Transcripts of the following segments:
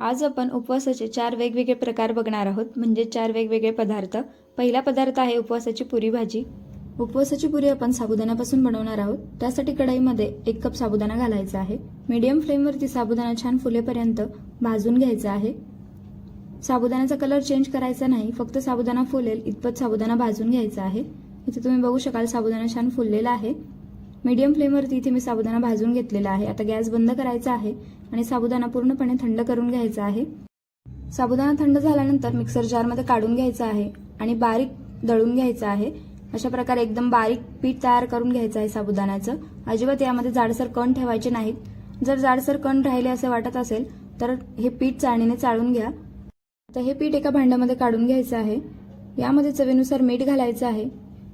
आज आपण उपवासाचे चार वेगवेगळे प्रकार बघणार आहोत. म्हणजे चार वेगवेगळे पदार्थ. पहिला पदार्थ आहे उपवासाची पुरी भाजी. उपवासाची पुरी आपण साबुदाण्यापासून बनवणार आहोत. त्यासाठी कढईमध्ये एक कप साबुदाणा घालायचा आहे. मीडियम फ्लेमवरती साबुदाणा छान फुलेपर्यंत भाजून घ्यायचा आहे. साबुदाण्याचा कलर चेंज करायचा नाही. फक्त साबुदाणा फुलेल इतपत साबुदाणा भाजून घ्यायचा आहे. इथे तुम्ही बघू शकाल साबुदाणा छान फुललेला आहे. मीडियम फ्लेमवरती इथे मी साबुदाणा भाजून घेतलेला आहे. आता गॅस बंद करायचा आहे आणि साबुदाणा पूर्णपणे थंड करून घ्यायचा आहे. साबुदाणा थंड झाल्यानंतर मिक्सर जारमध्ये काढून घ्यायचा आहे आणि बारीक दळून घ्यायचा आहे. अशा प्रकारे एकदम बारीक पीठ तयार करून घ्यायचं आहे साबुदाण्याचं. अजिबात यामध्ये जाडसर कण ठेवायचे नाहीत. जर जाडसर कण राहिले असे वाटत असेल तर हे पीठ चाळणीने चाळून घ्या. आता हे पीठ एका भांड्यामध्ये काढून घ्यायचं आहे. यामध्ये चवीनुसार मीठ घालायचं आहे.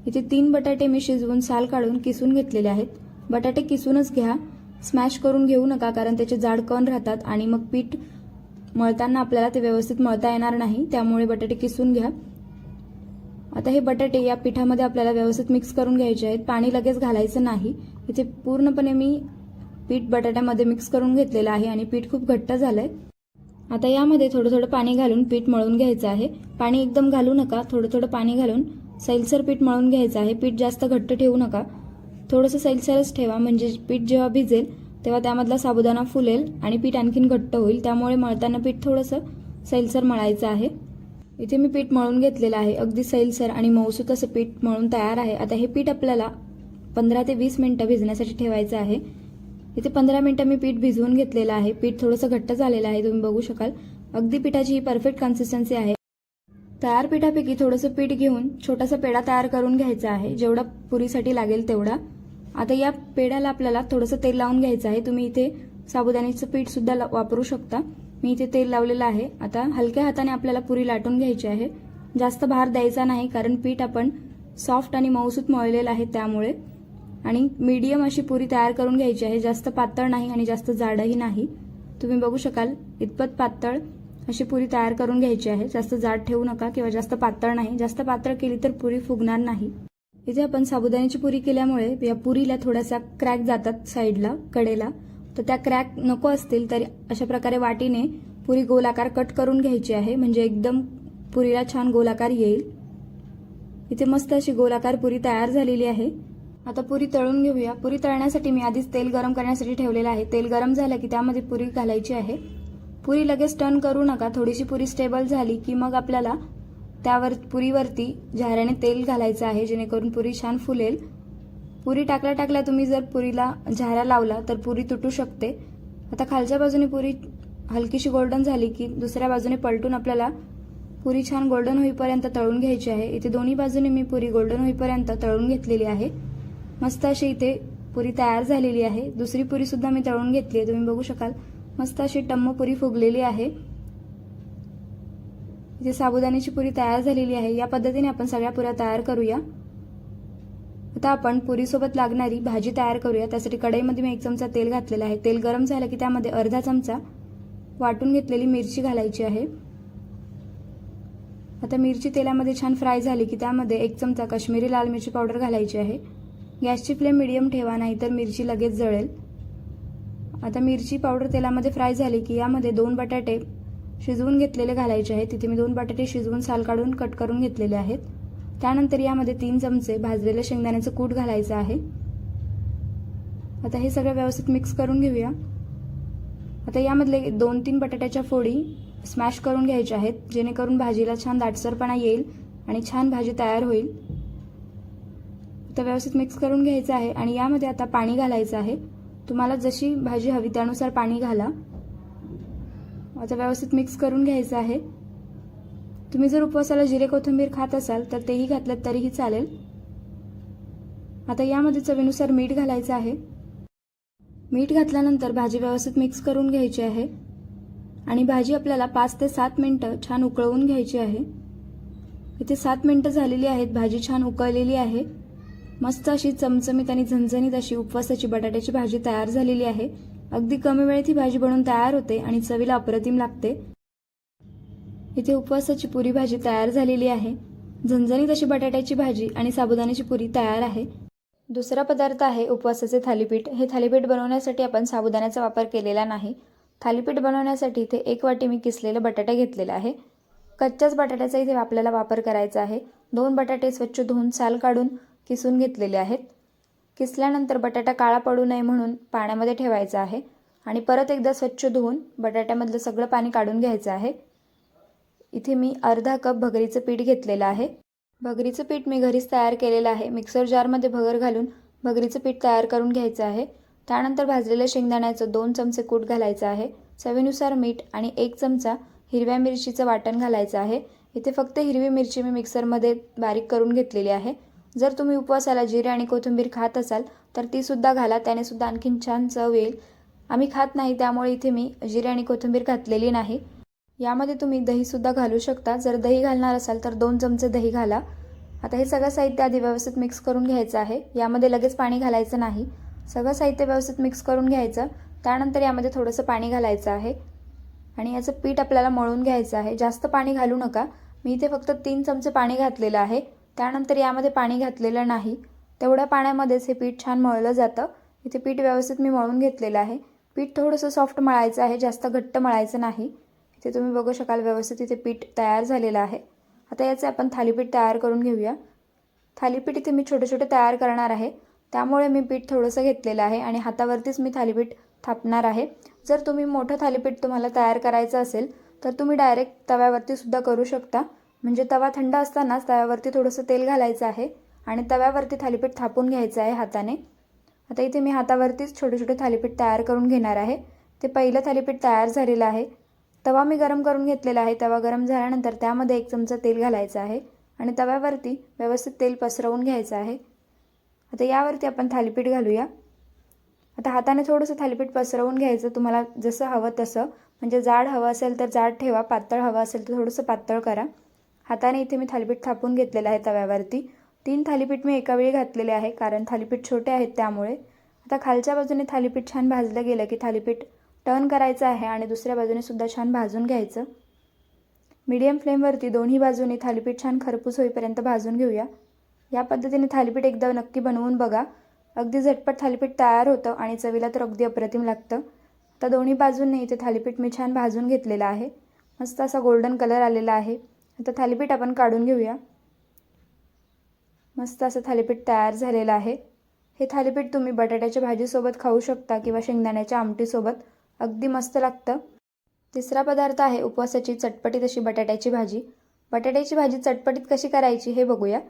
इथे तीन बटाटे मी शिजवून साल काढून किसून घेतलेले आहेत. बटाटे किसूनच घ्या. स्मॅश करून घेऊ नका कारण त्याचे जाड कण राहतात आणि मग पीठ मळताना आपल्याला ते व्यवस्थित मळता येणार नाही त्यामुळे बटाटे किसून घ्या. आता हे बटाटे या पिठामध्ये आपल्याला व्यवस्थित मिक्स करून घ्यायचे आहेत. पाणी लगेच घालायचं नाही. इथे पूर्णपणे मी पीठ बटाट्यामध्ये मिक्स करून घेतलेलं आहे आणि पीठ खूप घट्ट झालंय. आता यामध्ये थोडं थोडं पाणी घालून पीठ मळून घ्यायचं आहे. पाणी एकदम घालू नका थोडं थोडं पाणी घालून. सैलसर पीठ मळून घ्यायचं आहे. पीठ जास्त घट्ट ठेवू नका. थोडंसं सैलसरच ठेवा. म्हणजे पीठ जेव्हा भिजेल तेव्हा त्यामधला साबुदाणा फुलेल आणि पीठ आणखीन घट्ट होईल. त्यामुळे मळताना पीठ थोडंसं सैलसर मळायचं आहे. इथे मी पीठ मळून घेतलेलं आहे. अगदी सैलसर आणि मऊसूत असं पीठ मळून तयार आहे. आता हे पीठ आपल्याला पंधरा ते वीस मिनटं भिजण्यासाठी ठेवायचं आहे. इथे पंधरा मिनटं मी पीठ भिजवून घेतलेलं आहे. पीठ थोडंसं घट्ट झालेलं आहे. तुम्ही बघू शकाल. अगदी पिठाची ही परफेक्ट कन्सिस्टन्सी आहे. तयार पिठापैकी थोडंसं पीठ घेऊन छोटासा पेढा तयार करून घ्यायचा आहे. जेवढा पुरीसाठी लागेल तेवढा. आता या पेढ्याला आपल्याला थोडंसं तेल लावून घ्यायचं आहे. तुम्ही इथे साबुदाण्याचं पीठ सुद्धा वापरू शकता. मी इथे तेल लावलेलं आहे. आता हलक्या हाताने आपल्याला पुरी लाटून घ्यायची आहे. जास्त भार द्यायचा नाही कारण पीठ आपण सॉफ्ट आणि मऊसूत मळलेलं आहे त्यामुळे. आणि मीडियम अशी पुरी तयार करून घ्यायची आहे. जास्त पातळ नाही आणि जास्त जाडही नाही. तुम्ही बघू शकाल इतपत पातळ अशी पुरी तयार करून घ्यायची आहे. जास्त जाड ठेवू नका किंवा जास्त पातळ नाही. जास्त पातळ केली तर पुरी फुगणार नाही. इथे आपण साबुदाण्याची पुरी केल्यामुळे या पुरीला थोड्याशा क्रॅक जातात साईडला कडेला. तर त्या क्रॅक नको असतील तरी अशा प्रकारे वाटीने पुरी गोलाकार कट करून घ्यायची आहे. म्हणजे एकदम पुरीला छान गोलाकार येईल. इथे मस्त अशी गोलाकार पुरी तयार झालेली आहे. आता पुरी तळून घेऊया. पुरी तळण्यासाठी मी आधीच तेल गरम करण्यासाठी ठेवलेलं आहे. तेल गरम झालं की त्यामध्ये पुरी घालायची आहे. पुरी लगेच टर्न करू नका. थोडीशी पुरी स्टेबल झाली की मग आपल्याला त्यावर पुरीवरती झाऱ्याने तेल घालायचं आहे जेणेकरून पुरी छान फुलेल. पुरी टाकल्या टाकल्या तुम्ही जर पुरीला झाऱ्या लावला तर पुरी तुटू शकते. आता खालच्या बाजूने पुरी हलकीशी गोल्डन झाली की दुसऱ्या बाजूने पलटून आपल्याला पुरी छान गोल्डन होईपर्यंत तळून घ्यायची आहे. इथे दोन्ही बाजूने मी पुरी गोल्डन होईपर्यंत तळून घेतलेली आहे. मस्त अशी इथे पुरी तयार झालेली आहे. दुसरी पुरीसुद्धा मी तळून घेतली आहे. तुम्ही बघू शकाल. मस्त अशी टम्म पुरी फुगलेली आहे. इथे साबुदाण्याची पुरी तयार झालेली आहे. या पद्धतीने आपण सगळ्या पुऱ्या तयार करूया. आता आपण पुरीसोबत लागणारी भाजी तयार करूया. त्यासाठी कढईमध्ये मी एक चमचा तेल घातलेलं आहे. तेल गरम झालं की त्यामध्ये अर्धा चमचा वाटून घेतलेली मिरची घालायची आहे. आता मिरची तेलामध्ये छान फ्राय झाली की त्यामध्ये एक चमचा काश्मीरी लाल मिरची पावडर घालायची आहे. गॅसची फ्लेम मिडियम ठेवा नाही तर मिरची लगेच जळेल. आता मिरची पावडर तेलामध्ये फ्राय झाली की यामध्ये दोन बटाटे शिजवून घेतलेले घालायचे आहेत. तिथे मी दोन बटाटे शिजवून साल काढून कट करून घेतलेले आहेत. त्यानंतर यामध्ये तीन चमचे भाजलेलं शेंगदाण्याचं कूट घालायचं आहे. आता हे सगळं व्यवस्थित मिक्स करून घेऊया. आता यामधले दोन तीन बटाट्याच्या फोडी स्मॅश करून घ्यायच्या आहेत. जेणेकरून भाजीला छान दाटसरपणा येईल आणि छान भाजी तयार होईल. तर व्यवस्थित मिक्स करून घ्यायचं आहे आणि यामध्ये आता पाणी घालायचं आहे. तुम्हाला जशी भाजी हवी त्यानुसार पाणी घाला. आता व्यवस्थित मिक्स करून घ्यायचं आहे. तुम्ही जर उपवासाला जिरे कोथिंबीर खात असाल तर तेही घातलं तरीही चालेल. आता यामध्ये चवीनुसार मीठ घालायचं आहे. मीठ घातल्यानंतर भाजी व्यवस्थित मिक्स करून घ्यायची आहे. आणि भाजी आपल्याला पाच ते सात मिनटं छान उकळवून घ्यायची आहे. इथे सात मिनटं झालेली आहेत. भाजी छान उकळलेली आहे. मस्त अशी चमचमीत आणि झणझणीत अशी उपवासाची बटाट्याची भाजी तयार झालेली आहे. अगदी कमी वेळेत ही भाजी बनवून तयार होते आणि चवीला अप्रतिम लागते. इथे उपवासाची पुरी भाजी तयार झालेली आहे. झणझणीत अशी बटाट्याची भाजी आणि साबुदाण्याची पुरी तयार आहे. दुसरा पदार्थ आहे उपवासाचे थालीपीठ. हे थालीपीठ बनवण्यासाठी आपण साबुदाण्याचा वापर केलेला नाही. थालीपीठ बनवण्यासाठी इथे एक वाटी मी किसलेलं बटाटे घेतलेला आहे. कच्च्याच बटाट्याचा इथे आपल्याला वापर करायचा आहे. दोन बटाटे स्वच्छ धुवून साल काढून किसून घेतलेले आहेत. किसल्यानंतर बटाटा काळा पडू नये म्हणून पाण्यामध्ये ठेवायचा आहे आणि परत एकदा स्वच्छ धुवून बटाट्यामधलं सगळं पाणी काढून घ्यायचं आहे. इथे मी अर्धा कप भगरीचं पीठ घेतलेलं आहे. भगरीचं पीठ मी घरीच तयार केलेलं आहे. मिक्सर जारमध्ये भगर घालून भगरीचं पीठ तयार करून घ्यायचं आहे. त्यानंतर भाजलेल्या शेंगदाण्याचं दोन चमचे कूट घालायचं आहे. चवीनुसार मीठ आणि एक चमचा हिरव्या मिरचीचं वाटण घालायचं आहे. इथे फक्त हिरवी मिरची मी मिक्सरमध्ये बारीक करून घेतलेली आहे. जर तुम्ही उपवासाला जिरे आणि कोथिंबीर खात असाल तर तीसुद्धा घाला. त्याने सुद्धा आणखीन छान चव येईल. आम्ही खात नाही त्यामुळे इथे मी जिरे आणि कोथिंबीर घातलेली नाही. यामध्ये तुम्ही दहीसुद्धा घालू शकता. जर दही घालणार असाल तर दोन चमचे दही घाला. आता हे सगळं साहित्य आधी व्यवस्थित मिक्स करून घ्यायचं आहे. यामध्ये लगेच पाणी घालायचं नाही. सगळं साहित्य व्यवस्थित मिक्स करून घ्यायचं. त्यानंतर यामध्ये थोडंसं पाणी घालायचं आहे. आणि याचं पीठ आपल्याला मळून घ्यायचं आहे. जास्त पाणी घालू नका. मी इथे फक्त तीन चमचे पाणी घातलेलं आहे. त्यानंतर यामध्ये पाणी घातलेलं नाही. तेवढ्या पाण्यामध्येच हे पीठ छान मळलं जातं. इथे पीठ व्यवस्थित मी मळून घेतलेलं आहे. पीठ थोडंसं सॉफ्ट मळायचं आहे जास्त घट्ट मळायचं नाही. इथे तुम्ही बघू शकाल व्यवस्थित इथे पीठ तयार झालेलं आहे. आता याचं आपण थालीपीठ तयार करून घेऊया. थालीपीठ इथे मी छोटे छोटे तयार करणार आहे. त्यामुळे मी पीठ थोडंसं घेतलेलं आहे आणि हातावरतीच मी थालीपीठ थापणार आहे. जर तुम्ही मोठं थालीपीठ तुम्हाला तयार करायचं असेल तर तुम्ही डायरेक्ट तव्यावरती सुद्धा करू शकता. म्हणजे तवा थंड असतानाच तव्यावरती थोडंसं तेल घालायचं आहे आणि तव्यावरती थालीपीठ थापून घ्यायचं आहे हाताने. आता इथे मी हातावरतीच छोटे छोटे थालीपीठ तयार करून घेणार आहे. ते पहिलं थालीपीठ तयार झालेलं आहे. तवा मी गरम करून घेतलेला आहे. तवा गरम झाल्यानंतर त्यामध्ये एक चमचा तेल घालायचं आहे आणि तव्यावरती व्यवस्थित तेल पसरवून घ्यायचं आहे. आता यावरती आपण थालीपीठ घालूया. आता हाताने थोडंसं थालीपीठ पसरवून घ्यायचं. तुम्हाला जसं हवं तसं. म्हणजे जाड हवं असेल तर जाड ठेवा. पातळ हवं असेल तर थोडंसं पातळ करा. हाताने इथे मी थालीपीठ थापून घेतलेलं आहे तव्यावरती. तीन थालीपीठ मी एका वेळी घातलेले आहे कारण थालीपीठ छोटे आहेत त्यामुळे. आता खालच्या बाजूने थालीपीठ छान भाजलं गेलं की थालीपीठ टर्न करायचं आहे आणि दुसऱ्या बाजूने सुद्धा छान भाजून घ्यायचं. मीडियम फ्लेमवरती दोन्ही बाजूने थालीपीठ छान खरपूस होईपर्यंत भाजून घेऊया. या पद्धतीने थालीपीठ एकदा नक्की बनवून बघा. अगदी झटपट थालीपीठ तयार होतं आणि चवीला तर अगदी अप्रतिम लागतं. आता दोन्ही बाजूंनी इथे थालीपीठ मी छान भाजून घेतलेलं आहे. मस्त असा गोल्डन कलर आलेला आहे. आता थालीपीठ आपण काढून घेऊया. मस्त असं थालीपीठ तयार झालेलं आहे. हे थालीपीठ तुम्ही बटाट्याच्या भाजीसोबत खाऊ शकता किंवा शेंगदाण्याच्या आमटीसोबत. अगदी मस्त लागतं. तिसरा पदार्थ आहे उपवासाची चटपटीत अशी बटाट्याची भाजी. बटाट्याची भाजी चटपटीत कशी करायची हे बघूया.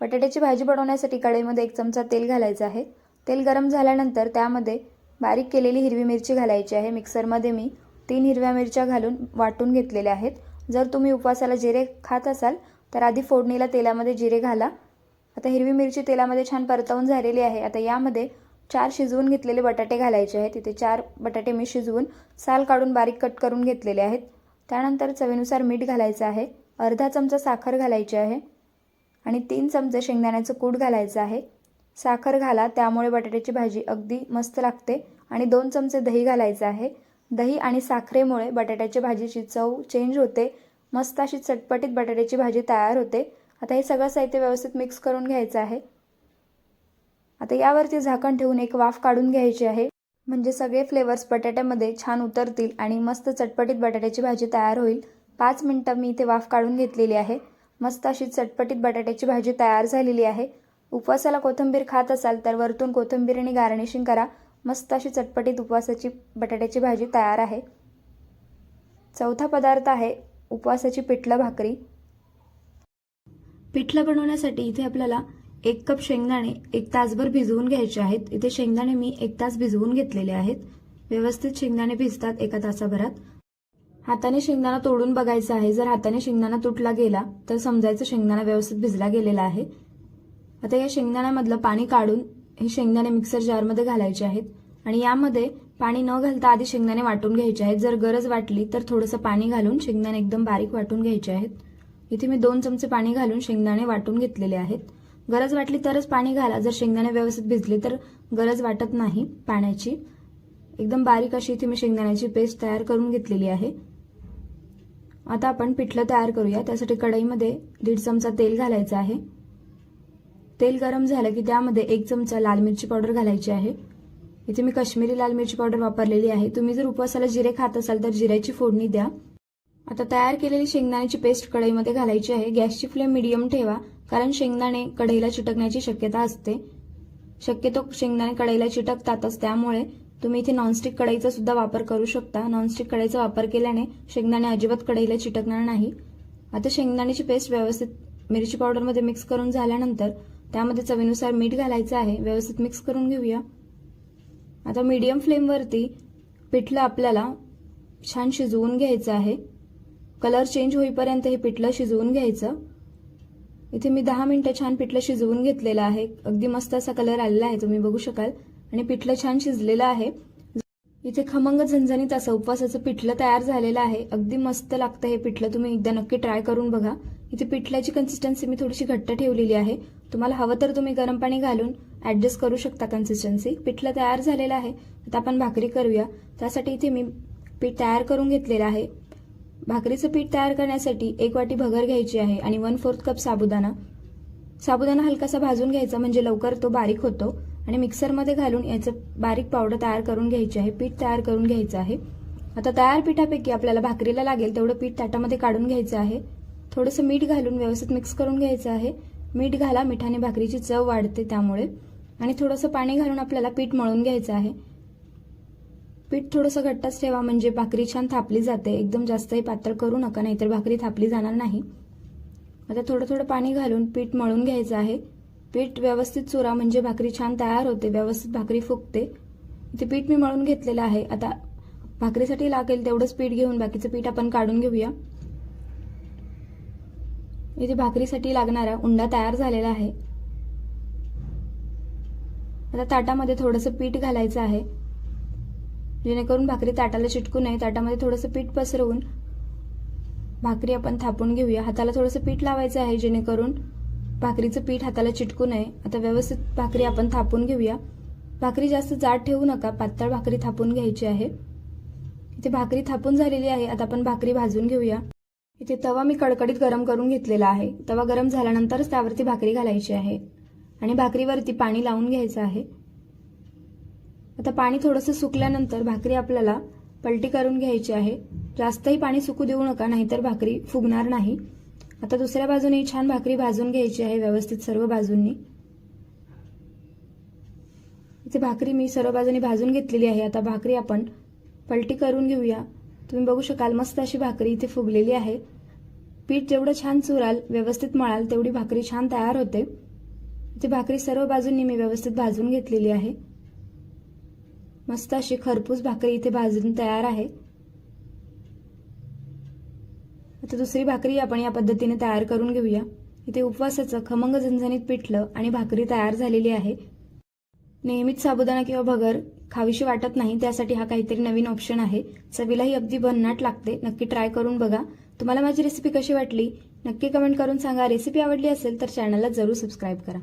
बटाट्याची भाजी बनवण्यासाठी कढईमध्ये एक चमचा तेल घालायचं आहे. तेल गरम झाल्यानंतर त्यामध्ये बारीक केलेली हिरवी मिरची घालायची आहे. मिक्सरमध्ये मी तीन हिरव्या मिरच्या घालून वाटून घेतलेल्या आहेत. जर तुम्ही उपवासाला जिरे खात असाल तर आधी फोडणीला तेलामध्ये जिरे घाला. आता हिरवी मिरची तेलामध्ये छान परतवून झालेली आहे. आता यामध्ये चार शिजवून घेतलेले बटाटे घालायचे आहेत. तिथे चार बटाटे मी शिजवून साल काढून बारीक कट करून घेतलेले आहेत. त्यानंतर चवीनुसार मीठ घालायचं आहे. अर्धा चमचा साखर घालायची आहे. आणि तीन चमचे शेंगदाण्याचं कूट घालायचं आहे. साखर घाला त्यामुळे बटाट्याची भाजी अगदी मस्त लागते. आणि दोन चमचे दही घालायचं आहे. दही आणि साखरेमुळे बटाट्याच्या भाजीची चव चेंज होते. मस्त अशी चटपटीत बटाट्याची भाजी तयार होते. आता हे सगळं साहित्य व्यवस्थित मिक्स करून घ्यायचं आहे. आता यावरती झाकण ठेवून एक वाफ काढून घ्यायची आहे. म्हणजे सगळे फ्लेवर्स बटाट्यामध्ये छान उतरतील आणि मस्त चटपटीत बटाट्याची भाजी तयार होईल. पाच मिनटं मी इथे वाफ काढून घेतलेली आहे. मस्त अशी चटपटीत बटाट्याची भाजी तयार झालेली आहे. उपवासाला कोथिंबीर खात असाल तर वरतून कोथिंबीर आणि गार्निशिंग करा. मस्त अशी चटपटीत उपवासाची बटाट्याची भाजी तयार आहे. चौथा पदार्थ आहे उपवासाची पिठलं भाकरी. पिठलं बनवण्यासाठी इथे आपल्याला एक कप शेंगदाणे एक तासभर भिजवून घ्यायचे आहेत. इथे शेंगदाणे मी एक तास भिजवून घेतलेले आहेत. व्यवस्थित शेंगदाणे भिजतात एका तासाभरात. हाताने शेंगदाणा तोडून बघायचा आहे. जर हाताने शेंगदाणा तुटला गेला तर समजायचं शेंगदाणा व्यवस्थित भिजला गेलेला आहे. आता या शेंगदाण्यामधलं पाणी काढून हे शेंगदाणे मिक्सर जारमध्ये घालायचे आहेत. आणि यामध्ये पाणी न घालता आधी शेंगदाणे वाटून घ्यायचे आहेत. जर गरज वाटली तर थोडंसं पाणी घालून शेंगदाणे एकदम बारीक वाटून घ्यायचे आहेत. इथे मी दोन चमचे पाणी घालून शेंगदाणे वाटून घेतलेले आहेत. गरज वाटली तरच पाणी घाला. जर शेंगदाणे व्यवस्थित भिजले तर गरज वाटत नाही पाण्याची. एकदम बारीक अशी इथे मी शेंगदाण्याची पेस्ट तयार करून घेतलेली आहे. आता आपण पिठलं तयार करूया. त्यासाठी कढईमध्ये दीड चमचा तेल घालायचं आहे. तेल गरम झालं की त्यामध्ये एक चमचा लाल मिरची पावडर घालायची आहे. इथे मी काश्मीरी लाल मिरची पावडर वापरलेली आहे. तुम्ही जर उपवासाला जिरे खात असाल तर जिऱ्याची फोडणी द्या. आता तयार केलेली शेंगदाण्याची पेस्ट कढईमध्ये घालायची आहे. गॅसची फ्लेम मिडियम ठेवा कारण शेंगदाणे कढईला चिटकण्याची शक्यता असते. शक्यतो शेंगदाणे कढईला चिटकतातच त्यामुळे तुम्ही इथे नॉनस्टिक कढईचा सुद्धा वापर करू शकता. नॉनस्टिक कढईचा वापर केल्याने शेंगदाणे अजिबात कढईला चिटकणार नाही. आता शेंगदाण्याची पेस्ट व्यवस्थित मिरची पावडरमध्ये मिक्स करून झाल्यानंतर त्यामध्ये चवीनुसार मीठ घालायचं आहे. व्यवस्थित मिक्स करून घेऊया. आता मीडियम फ्लेमवरती पिठलं आपल्याला छान शिजवून घ्यायचं आहे. कलर चेंज होईपर्यंत हे पिठलं शिजवून घ्यायचं. इथे मी दहा मिनटं छान पिठलं शिजवून घेतलेलं आहे. अगदी मस्त असा कलर आलेला आहे तुम्ही बघू शकाल. आणि पिठलं छान शिजलेलं आहे. इथे खमंग झणझणीत असं उपवासाचं पिठलं तयार झालेलं आहे. अगदी मस्त लागतं हे पिठलं. तुम्ही एकदा नक्की ट्राय करून बघा. इथे पिठल्याची कन्सिस्टन्सी मी थोडीशी घट्ट ठेवलेली आहे. तुम्हाला हवं तर तुम्ही गरम पाणी घालून ॲडजस्ट करू शकता कन्सिस्टन्सी पिठलं तयार झालेलं आहे. आता आपण भाकरी करूया. त्यासाठी इथे मी पीठ तयार करून घेतलेलं आहे. भाकरीचं पीठ तयार करण्यासाठी एक वाटी भगर घ्यायची आहे आणि वन फोर्थ कप साबुदाणा. साबुदाणा हलकासा भाजून घ्यायचा म्हणजे लवकर तो बारीक होतो आणि मिक्सरमध्ये घालून याचं बारीक पावडर तयार करून घ्यायची आहे. पीठ तयार करून घ्यायचं आहे. आता तयार पिठापैकी आपल्याला भाकरीला लागेल तेवढं पीठ ताटामध्ये काढून घ्यायचं आहे. थोडंसं मीठ घालून व्यवस्थित मिक्स करून घ्यायचं आहे. मीठ घाला मिठाने भाकरीची चव वाढते त्यामुळे. आणि थोडंसं पाणी घालून आपल्याला पीठ मळून घ्यायचं आहे. पीठ थोडंसं घट्टच ठेवा म्हणजे भाकरी छान थापली जाते. एकदम जास्तही पातळ करू नका नाहीतर भाकरी थापली जाणार नाही. आता थोडं थोडं पाणी घालून पीठ मळून घ्यायचं आहे. पीठ व्यवस्थित चुरा म्हणजे भाकरी छान तयार होते व्यवस्थित भाकरी फुगते. इथे पीठ मी मळून घेतलेलं आहे. आता भाकरीसाठी लागेल तेवढंच पीठ घेऊन बाकीचं पीठ आपण काढून घेऊया. इथे भाकरीसाठी लागणारा उंडा तयार झालेला आहे. आता ताटामध्ये थोडंसं पीठ घालायचं आहे. जेणेकरून भाकरी ताटाला चिटकू नये. ताटामध्ये थोडंसं पीठ पसरवून भाकरी आपण थापून घेऊया. हाताला थोडंसं पीठ लावायचं आहे जेणेकरून भाकरीचं पीठ हाताला चिटकू नये. आता व्यवस्थित भाकरी आपण थापून घेऊया. भाकरी जास्त जाड ठेवू नका. पातळ भाकरी थापून घ्यायची आहे. इथे भाकरी थापून झालेली आहे. आता आपण भाकरी भाजून घेऊया. इथे तवा मी कडकडीत गरम करून घेतलेला आहे. तवा गरम झाल्यानंतरच त्यावरती भाकरी घालायची आहे. आणि भाकरीवरती पाणी लावून घ्यायचं आहे. आता पाणी थोडंसं सुकल्यानंतर भाकरी आपल्याला पलटी करून घ्यायची आहे. जास्तही पाणी सुकू देऊ नका नाहीतर भाकरी फुगणार नाही. आता दुसऱ्या बाजूने छान भाकरी भाजून घ्यायची आहे व्यवस्थित सर्व बाजूंनी. इथे भाकरी मी सर्व बाजूने भाजून घेतलेली आहे. आता भाकरी आपण पलटी करून घेऊया. तुम्ही बघू शकाल मस्त अशी भाकरी इथे फुगलेली आहे. पीठ जेवढं छान चुराल व्यवस्थित मळाल तेवढी भाकरी छान तयार होते. इथे भाकरी सर्व बाजूंनी मी व्यवस्थित भाजून घेतलेली आहे. मस्त अशी खरपूस भाकरी इथे भाजून तयार आहे. आता दुसरी भाकरी आपण या पद्धतीने तयार करून घेऊया. इथे उपवासाचं खमंग झणझणीत पिठलं आणि भाकरी तयार झालेली आहे. नेहमीच साबुदाणा किंवा भगर खावीशी वाटत नाही त्यासाठी हा काहीतरी नवीन ऑप्शन आहे. चवीलाही अगदी भन्नाट लागते. नक्की ट्राय करून बघा. तुम्हाला माझी रेसिपी कशी वाटली? नक्की कमेंट करून सांगा. रेसिपी आवडली असेल तर चॅनलला जरूर सबस्क्राईब करा.